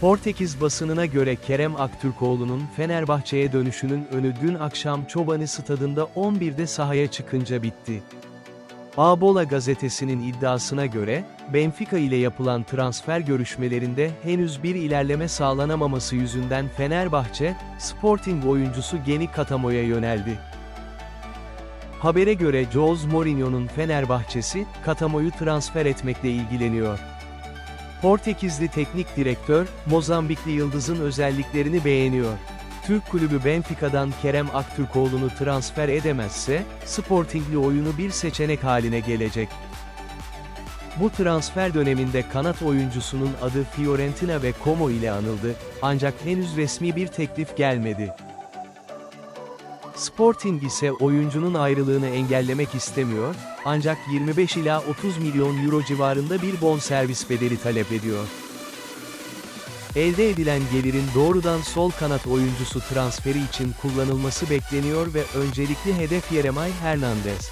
Portekiz basınına göre Kerem Aktürkoğlu'nun Fenerbahçe'ye dönüşünün önü dün akşam Çobanı stadında 11'de sahaya çıkınca bitti. Abola gazetesinin iddiasına göre, Benfica ile yapılan transfer görüşmelerinde henüz bir ilerleme sağlanamaması yüzünden Fenerbahçe, Sporting oyuncusu Geni Katamo'ya yöneldi. Habere göre Jose Mourinho'nun Fenerbahçesi, Katamo'yu transfer etmekle ilgileniyor. Portekizli teknik direktör, Mozambikli Yıldız'ın özelliklerini beğeniyor. Türk kulübü Benfica'dan Kerem Aktürkoğlu'nu transfer edemezse, Sporting'li oyunu bir seçenek haline gelecek. Bu transfer döneminde kanat oyuncusunun adı Fiorentina ve Como ile anıldı, ancak henüz resmi bir teklif gelmedi. Sporting ise oyuncunun ayrılığını engellemek istemiyor, ancak 25 ila 30 milyon euro civarında bir bonservis bedeli talep ediyor. Elde edilen gelirin doğrudan sol kanat oyuncusu transferi için kullanılması bekleniyor ve öncelikli hedef Yeremay Hernandez.